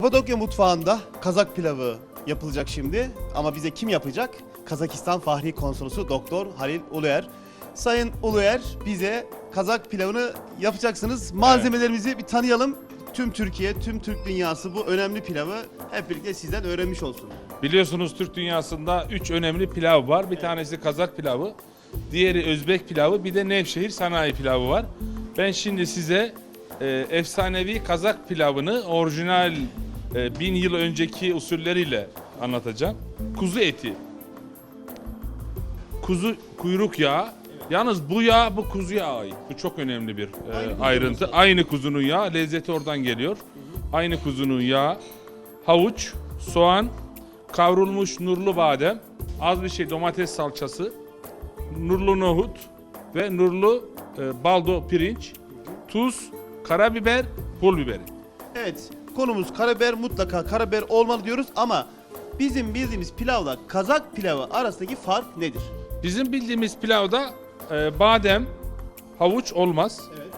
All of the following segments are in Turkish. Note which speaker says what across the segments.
Speaker 1: Kapadokya mutfağında Kazak pilavı yapılacak şimdi. Ama bize kim yapacak? Kazakistan Fahri Konsolosu Doktor Halil Uluer. Sayın Uluer bize Kazak pilavını yapacaksınız. Malzemelerimizi bir tanıyalım. Tüm Türkiye, tüm Türk dünyası bu önemli pilavı hep birlikte sizden öğrenmiş olsun.
Speaker 2: Biliyorsunuz Türk dünyasında üç önemli pilav var. Bir tanesi Kazak pilavı, diğeri Özbek pilavı, bir de Nevşehir sanayi pilavı var. Ben şimdi size e, efsanevi Kazak pilavını orijinal e, bin yıl önceki usulleriyle anlatacağım. Kuzu eti, kuzu kuyruk yağı. Yalnız bu yağ bu kuzuya ait. Bu çok önemli bir e, ayrıntı. Aynı kuzunun yağı, lezzeti oradan geliyor. Aynı kuzunun yağı, havuç, soğan, kavrulmuş nurlu badem, az bir şey domates salçası, nurlu nohut ve nurlu e, baldo pirinç, tuz, karabiber, pul biberi.
Speaker 1: Evet, konumuz karabiber mutlaka karabiber olmalı diyoruz ama bizim bildiğimiz pilavla Kazak pilavı arasındaki fark nedir?
Speaker 2: Bizim bildiğimiz pilavda e, badem, havuç olmaz.
Speaker 1: Evet.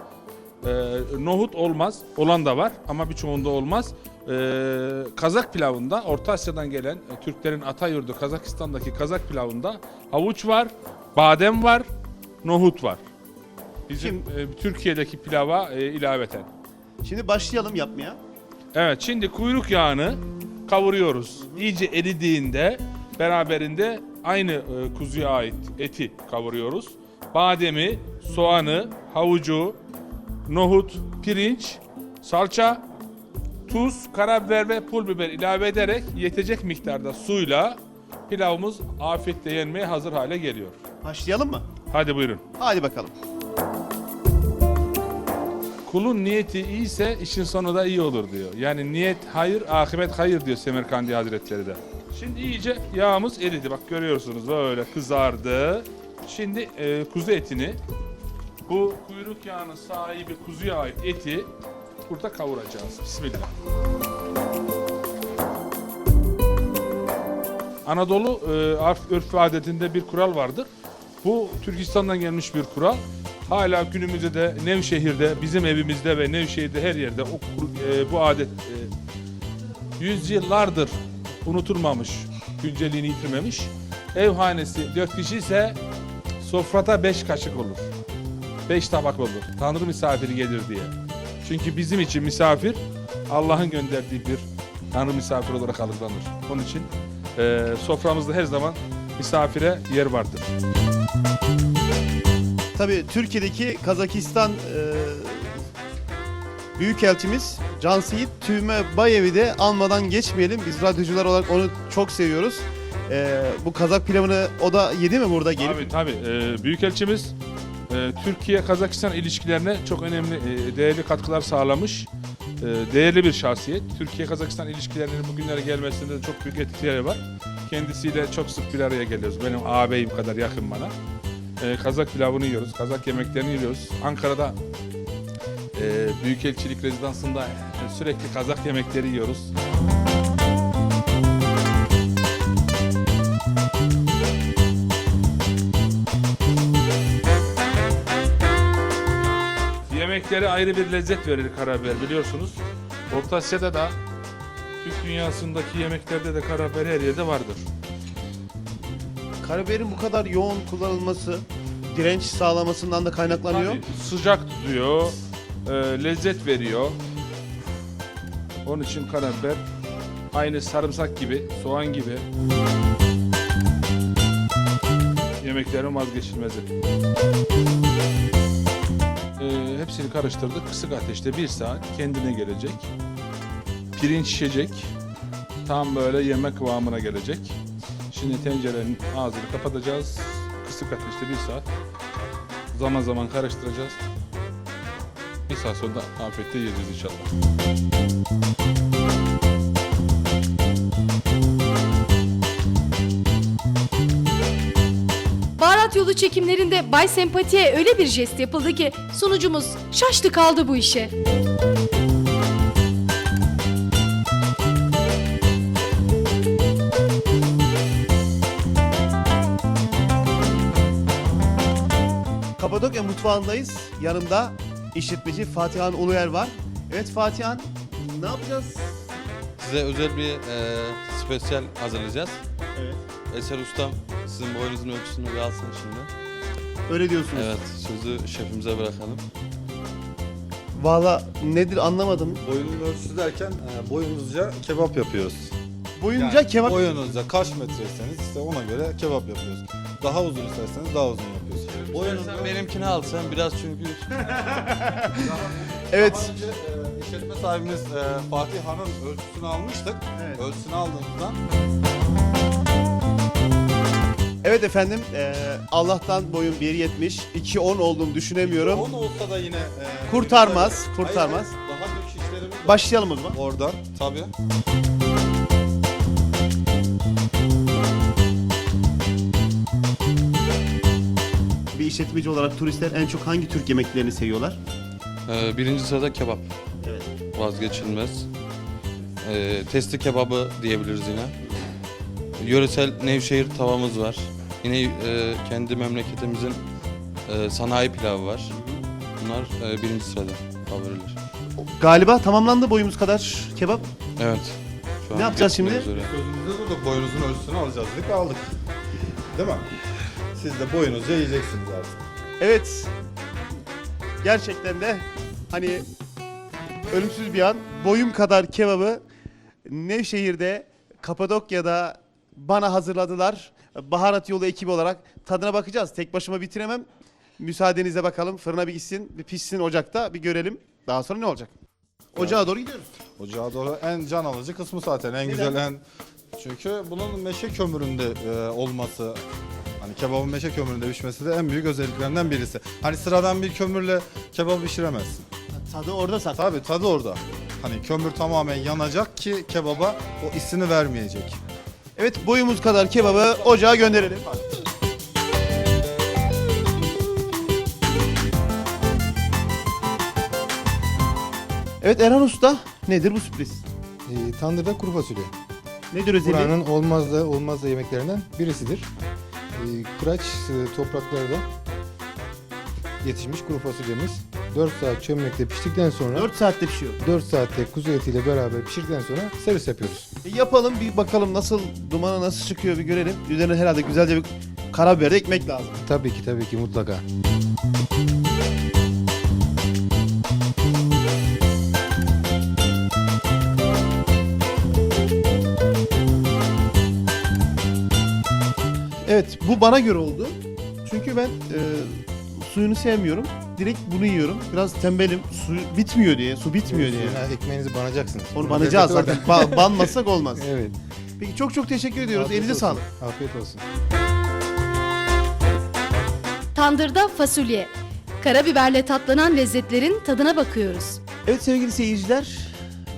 Speaker 2: E, nohut olmaz. Olan da var ama birçoğunda olmaz. E, Kazak pilavında Orta Asya'dan gelen e, Türklerin ata yurdu Kazakistan'daki Kazak pilavında havuç var, badem var, nohut var. Bizim e, Türkiye'deki pilava e, ilaveten.
Speaker 1: Şimdi başlayalım yapmaya.
Speaker 2: Evet şimdi kuyruk yağını kavuruyoruz. İyice eridiğinde beraberinde aynı e, kuzuya ait eti kavuruyoruz. Bademi, soğanı, havucu, nohut, pirinç, salça, tuz, karabiber ve pul biber ilave ederek yetecek miktarda suyla pilavımız afiyetle yenmeye hazır hale geliyor.
Speaker 1: Başlayalım mı?
Speaker 2: Hadi buyurun.
Speaker 1: Hadi bakalım.
Speaker 2: Kulun niyeti iyiyse işin sonu da iyi olur diyor. Yani niyet hayır, akıbet hayır diyor Semerkandi Hazretleri de. Şimdi iyice yağımız eridi. Bak görüyorsunuz böyle kızardı. Şimdi e, kuzu etini, bu kuyruk yağının sahibi kuzuya ait eti burada kavuracağız. Bismillah. Anadolu e, örf ve adetinde bir kural vardır. Bu Türkistan'dan gelmiş bir kural. Hala günümüzde de Nevşehir'de, bizim evimizde ve Nevşehir'de her yerde o, e, bu adet e, yüzyıllardır unutulmamış, günceliğini yitirmemiş. Ev hanesi 4 kişi ise sofrada 5 kaşık olur. 5 tabak olur. Tanrı misafiri gelir diye. Çünkü bizim için misafir Allah'ın gönderdiği bir Tanrı misafir olarak algılanır. Onun için e, soframızda her zaman misafire yer vardır.
Speaker 1: Tabii Türkiye'deki Kazakistan e, Büyükelçimiz Can Seyit Tüme Bayev'i de almadan geçmeyelim. Biz radyocular olarak onu çok seviyoruz. E, bu Kazak pilavını o da yedi mi burada gelip?
Speaker 2: Tabii tabii. Ee, Büyükelçimiz e, Türkiye-Kazakistan ilişkilerine çok önemli, e, değerli katkılar sağlamış. E, değerli bir şahsiyet. Türkiye-Kazakistan ilişkilerinin bugünlere gelmesinde de çok büyük etkileri var. Kendisiyle çok sık bir araya geliyoruz. Benim ağabeyim kadar yakın bana. E, Kazak pilavını yiyoruz, Kazak yemeklerini yiyoruz. Ankara'da e, Büyükelçilik rezidansında e, sürekli Kazak yemekleri yiyoruz. Yemekleri ayrı bir lezzet verir karabiber biliyorsunuz. Orta Asya'da da Türk dünyasındaki yemeklerde de karabiber her yerde vardır.
Speaker 1: Karabiberin bu kadar yoğun kullanılması direnç sağlamasından da kaynaklanıyor.
Speaker 2: Tabii, sıcak tutuyor, e, lezzet veriyor. Onun için karabiber aynı sarımsak gibi, soğan gibi yemeklerin vazgeçilmezi. E, hepsini karıştırdık. Kısık ateşte bir saat kendine gelecek. Pirinç şişecek. Tam böyle yemek kıvamına gelecek. Şimdi tencerenin ağzını kapatacağız. Kısık ateşte bir saat. Zaman zaman karıştıracağız. Bir saat sonra da afiyetle yiyeceğiz inşallah.
Speaker 3: Baharat yolu çekimlerinde Bay Sempati'ye öyle bir jest yapıldı ki sunucumuz şaştı kaldı bu işe.
Speaker 1: Kapadokya mutfağındayız. Yanımda işletmeci Fatihan Uluer var. Evet Fatihan ne yapacağız?
Speaker 4: size özel bir e, spesyal hazırlayacağız.
Speaker 1: Evet.
Speaker 4: Eser Ustam sizin boyunuzun ölçüsünü bir alsın şimdi.
Speaker 1: Öyle diyorsunuz.
Speaker 4: Evet, sözü şefimize bırakalım.
Speaker 1: Valla nedir anlamadım.
Speaker 5: Boyunun ölçüsü derken e, boyunuzca kebap yapıyoruz.
Speaker 1: Boyunca
Speaker 5: Yani
Speaker 1: kebap...
Speaker 5: Boyunuzca kaç metreyseniz işte ona göre kebap yapıyoruz. Daha uzun isterseniz daha uzun yapıyoruz.
Speaker 4: Boyunuz benimkini al sen biraz çünkü
Speaker 1: Evet.
Speaker 5: Önce e, işletme sahibimiz e, Fatih Han'ın ölçüsünü almıştık.
Speaker 1: Evet.
Speaker 5: Ölçüsünü aldığımızdan
Speaker 1: Evet efendim. eee, Allah'tan boyum 1.70. 2.10 olduğumu düşünemiyorum.
Speaker 5: 10 olsa da yine e,
Speaker 1: Kurtarmaz, kurtarmaz.
Speaker 5: hayır, daha büyük şişlerimiz var.
Speaker 1: Başlayalım o zaman.
Speaker 5: Oradan tabii.
Speaker 1: İşletmeci olarak turistler en çok hangi Türk yemeklerini seviyorlar?
Speaker 4: e, birinci sırada kebap.
Speaker 1: Evet.
Speaker 4: Vazgeçilmez. E, testi kebabı diyebiliriz yine. Yöresel Nevşehir tavamız var. Yine e, kendi memleketimizin e, sanayi pilavı var. Bunlar e, birinci sırada favoriler.
Speaker 1: Galiba tamamlandı boyumuz kadar kebap.
Speaker 4: Evet. Şu
Speaker 1: Ne
Speaker 4: an
Speaker 1: yapacağız şimdi?
Speaker 4: bitmek üzere.
Speaker 5: Sözümüzde durduk. Boyunuzun ölçüsünü alacağız dedik aldık. Değil mi? Siz de boyunuzca yiyeceksiniz artık.
Speaker 1: Evet. Gerçekten de hani ölümsüz bir an boyum kadar kebabı Nevşehir'de Kapadokya'da bana hazırladılar. Baharat yolu ekibi olarak tadına bakacağız. Tek başıma bitiremem. Müsaadenizle bakalım fırına bir gitsin, bir pişsin ocakta bir görelim. Daha sonra ne olacak? Ocağa doğru gidiyoruz.
Speaker 5: Ocağa doğru en can alıcı kısmı zaten en güzel en çünkü bunun meşe kömüründe e, olması hani kebabın meşe kömüründe pişmesi de en büyük özelliklerinden birisi. Hani sıradan bir kömürle kebap pişiremezsin.
Speaker 1: Tadı orada saklı.
Speaker 5: Tabii tadı orada. Hani kömür tamamen yanacak ki kebaba o isini vermeyecek.
Speaker 1: Evet boyumuz kadar kebabı ocağa gönderelim. Evet Erhan Usta nedir bu sürpriz?
Speaker 6: Ee, tandırda kuru fasulye.
Speaker 1: Nedir özelliği?
Speaker 6: Buranın olmaz da olmaz da yemeklerinden birisidir. Ee, kıraç e, topraklarda yetişmiş kuru fasulyemiz 4 saat çömlekte piştikten sonra 4,
Speaker 1: 4 saatte pişiyor.
Speaker 6: saatte kuzu etiyle beraber pişirdikten sonra servis yapıyoruz.
Speaker 1: E, yapalım bir bakalım nasıl dumanı nasıl çıkıyor bir görelim. Üzerine herhalde güzelce bir karabiber ekmek lazım.
Speaker 6: Tabii ki tabii ki mutlaka.
Speaker 1: Evet bu bana göre oldu. Çünkü ben e, suyunu sevmiyorum. Direkt bunu yiyorum. Biraz tembelim. Su bitmiyor diye. Su bitmiyor diye.
Speaker 6: Suyuna ekmeğinizi banacaksınız.
Speaker 1: Onu banacağız
Speaker 6: lezzeti
Speaker 1: zaten. Ba- banmasak olmaz.
Speaker 6: evet.
Speaker 1: Peki çok çok teşekkür ediyoruz.
Speaker 6: Afiyet
Speaker 1: Elinize
Speaker 6: olsun.
Speaker 1: sağlık.
Speaker 6: Afiyet olsun.
Speaker 3: Tandırda fasulye. Karabiberle tatlanan lezzetlerin tadına bakıyoruz.
Speaker 1: Evet sevgili seyirciler,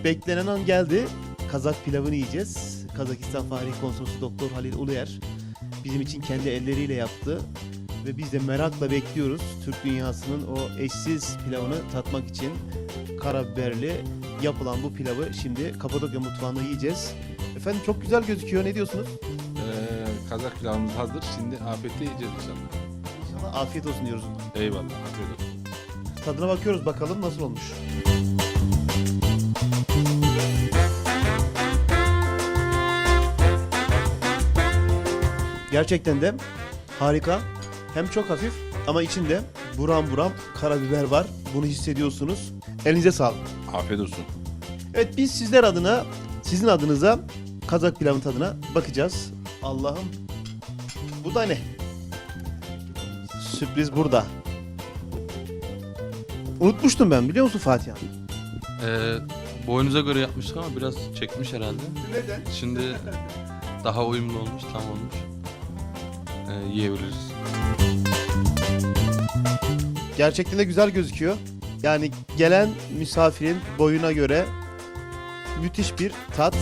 Speaker 1: beklenen an geldi. Kazak pilavını yiyeceğiz. Kazakistan Fahri Konsolosu Doktor Halil Uluyer bizim için kendi elleriyle yaptı. Ve biz de merakla bekliyoruz Türk dünyasının o eşsiz pilavını tatmak için karabiberli yapılan bu pilavı şimdi Kapadokya mutfağında yiyeceğiz. Efendim çok güzel gözüküyor. Ne diyorsunuz?
Speaker 2: Ee, Kazak pilavımız hazır. Şimdi afiyetle yiyeceğiz inşallah.
Speaker 1: İnşallah afiyet olsun diyoruz.
Speaker 2: Eyvallah. Afiyet olsun.
Speaker 1: Tadına bakıyoruz bakalım nasıl olmuş. Gerçekten de harika. Hem çok hafif ama içinde buram buram karabiber var. Bunu hissediyorsunuz. Elinize sağlık.
Speaker 2: Afiyet olsun.
Speaker 1: Evet biz sizler adına, sizin adınıza Kazak pilavın tadına bakacağız. Allah'ım. Bu da ne? Sürpriz burada. Unutmuştum ben biliyor musun Fatih abi?
Speaker 4: Ee, boyunuza göre yapmıştık ama biraz çekmiş herhalde.
Speaker 1: Neden?
Speaker 4: Şimdi daha uyumlu olmuş, tam olmuş. Ee, yiyebiliriz.
Speaker 1: Gerçekten de güzel gözüküyor. Yani gelen misafirin boyuna göre müthiş bir tat.